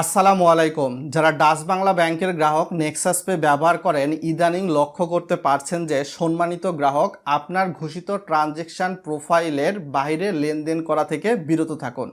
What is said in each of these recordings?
আসসালামু আলাইকুম। যারা ডাচ বাংলা ব্যাংকের গ্রাহক নেক্সাস পে ব্যবহার করেন, ইদানিং লক্ষ্য করতে পারছেন যে সম্মানিত গ্রাহক আপনার ঘোষিত ট্রানজেকশন প্রোফাইলের বাইরে লেনদেন করা থেকে বিরত থাকুন।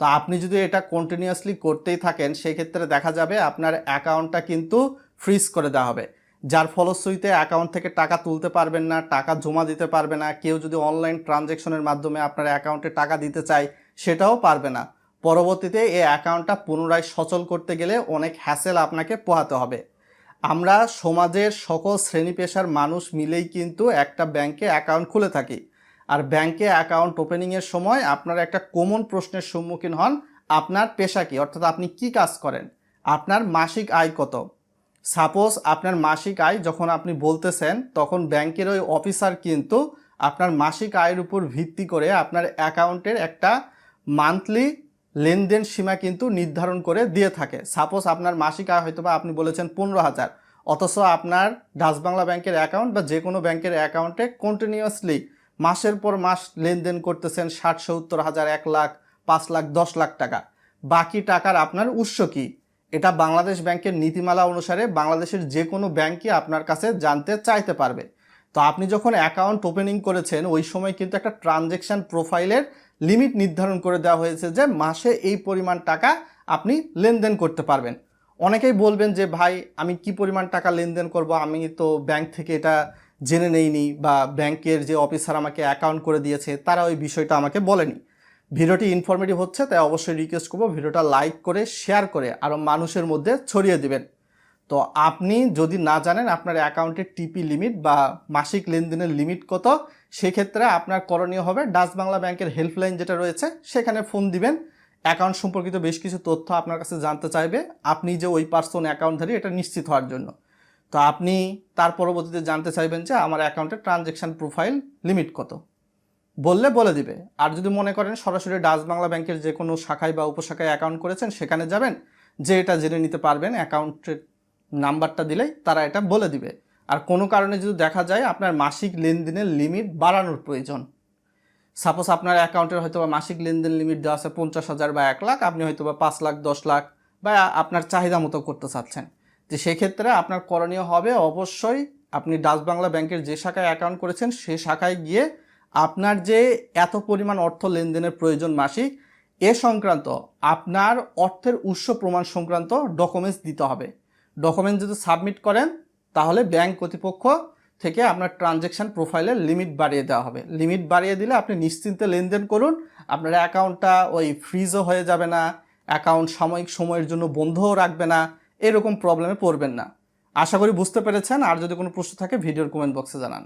তো আপনি যদি এটা কন্টিনিউয়াসলি করতেই থাকেন, সেক্ষেত্রে দেখা যাবে আপনার অ্যাকাউন্টটা কিন্তু ফ্রিজ করে দেওয়া হবে। যার ফলশ্রুতিতে অ্যাকাউন্ট থেকে টাকা তুলতে পারবেন না, টাকা জমা দিতে পারবে না, কেউ যদি অনলাইন ট্রানজেকশনের মাধ্যমে আপনার অ্যাকাউন্টে টাকা দিতে চায়, সেটাও পারবে না। পরবর্তীতে এই অ্যাকাউন্টটা পুনরায় সচল করতে গেলে অনেক হ্যাসেল আপনাকে পোহাতে হবে। আমরা সমাজের সকল শ্রেণি পেশার মানুষ মিলেই কিন্তু একটা ব্যাংকে অ্যাকাউন্ট খুলে থাকি। আর ব্যাংকে অ্যাকাউন্ট ওপেনিংয়ের সময় আপনারা একটা কমন প্রশ্নের সম্মুখীন হন, আপনার পেশা কি? অর্থাৎ আপনি কি কাজ করেন? আপনার মাসিক আয় কত? সাপোজ আপনার মাসিক আয় যখন আপনি বলতেছেন, তখন ব্যাংকের ওই অফিসার কিন্তু আপনার মাসিক আয়ের উপর ভিত্তি করে আপনার অ্যাকাউন্টের একটা মান্থলি লেনদেন সীমা কিন্তু নির্ধারণ করে দিয়ে থাকে। সাপোজ আপনার মাসিক আয় হয়তো বা আপনি বলেছেন পনেরো হাজার। অথচ আপনার ডাচ বাংলা ব্যাংকের অ্যাকাউন্ট বা যে কোনো ব্যাংকের অ্যাকাউন্টে কন্টিনিউয়াসলি মাসের পর মাস লেনদেন করতেছেন ষাট, সত্তর হাজার, এক লাখ, পাঁচ লাখ, দশ লাখ টাকা। বাকি টাকার আপনার উৎস কী? এটা বাংলাদেশ ব্যাংকের নীতিমালা অনুসারে বাংলাদেশের যে কোনো ব্যাংকই আপনার কাছে জানতে চাইতে পারবে। তো আপনি যখন অ্যাকাউন্ট ওপেনিং করেছেন, ওই সময় কিন্তু একটা ট্রানজেকশন প্রোফাইলের লিমিট নির্ধারণ করে দেওয়া হয়েছে যে মাসে এই পরিমাণ টাকা আপনি লেনদেন করতে পারবেন। অনেকেই বলবেন যে, ভাই, আমি কি পরিমাণ টাকা লেনদেন করব? আমি তো ব্যাংক থেকে এটা জেনে নেইনি বা ব্যাংকের যে অফিসার আমাকে অ্যাকাউন্ট করে দিয়েছে, তারা ওই বিষয়টা আমাকে বলেনি। ভিডিওটি ইনফরমেটিভ হচ্ছে, তাই অবশ্যই রিকোয়েস্ট করব। ভিডিওটা লাইক করে শেয়ার করে আরও মানুষের মধ্যে ছড়িয়ে দিবেন। তো আপনি যদি না জানেন আপনার অ্যাকাউন্টের টিপি লিমিট বা মাসিক লেনদেনের লিমিট কত, সেক্ষেত্রে আপনার করণীয় হবে ডাচ বাংলা ব্যাংকের হেল্পলাইন যেটা রয়েছে, সেখানে ফোন দিবেন। অ্যাকাউন্ট সম্পর্কিত বেশ কিছু তথ্য আপনার কাছে জানতে চাইবে। আপনি যে ওই পার্সন অ্যাকাউন্টধারী এটা নিশ্চিত হওয়ার জন্য। তো আপনি তার পরবর্তীতে জানতে চাইবেন যে আমার অ্যাকাউন্টের ট্রানজেকশন প্রোফাইল লিমিট কত। বললে বলে দিবে। আর যদি মনে করেন সরাসরি ডাচ বাংলা ব্যাংকের যে কোনো শাখায় বা উপশাখায় অ্যাকাউন্ট করেছেন, সেখানে যাবেন, যে এটা জেনে নিতে পারবেন অ্যাকাউন্টের নাম্বারটা দিলেই তারা এটা বলে দিবে। আর কোনো কারণে যদি দেখা যায় আপনার মাসিক লেনদেনের লিমিট বাড়ানোর প্রয়োজন। সাপোজ আপনার অ্যাকাউন্টের হয়তো বা মাসিক লেনদেন লিমিট দেওয়া আছে পঞ্চাশ হাজার বা এক লাখ, আপনি হয়তো বা পাঁচ লাখ, দশ লাখ বা আপনার চাহিদা মতো করতে চাচ্ছেন। যে সেক্ষেত্রে আপনার করণীয় হবে অবশ্যই আপনি ডাচ বাংলা ব্যাংকের যে শাখায় অ্যাকাউন্ট করেছেন সে শাখায় গিয়ে আপনার যে এত পরিমাণ অর্থ লেনদেনের প্রয়োজন মাসিক, এ সংক্রান্ত আপনার অর্থের উৎস প্রমাণ সংক্রান্ত ডকুমেন্টস দিতে হবে। ডকুমেন্ট যদি সাবমিট করেন, তাহলে ব্যাংক কর্তৃপক্ষ থেকে আপনার ট্রানজ্যাকশন প্রোফাইলের লিমিট বাড়িয়ে দেওয়া হবে। লিমিট বাড়িয়ে দিলে আপনি নিশ্চিন্তে লেনদেন করুন। আপনার অ্যাকাউন্টটা ওই ফ্রিজও হয়ে যাবে না অ্যাকাউন্ট সাময়িক সময়ের জন্য বন্ধও রাখবে না, এরকম প্রবলেমে পড়বেন না। আশা করি বুঝতে পেরেছেন। আর যদি কোনো প্রশ্ন থাকে ভিডিওর কমেন্ট বক্সে জানান।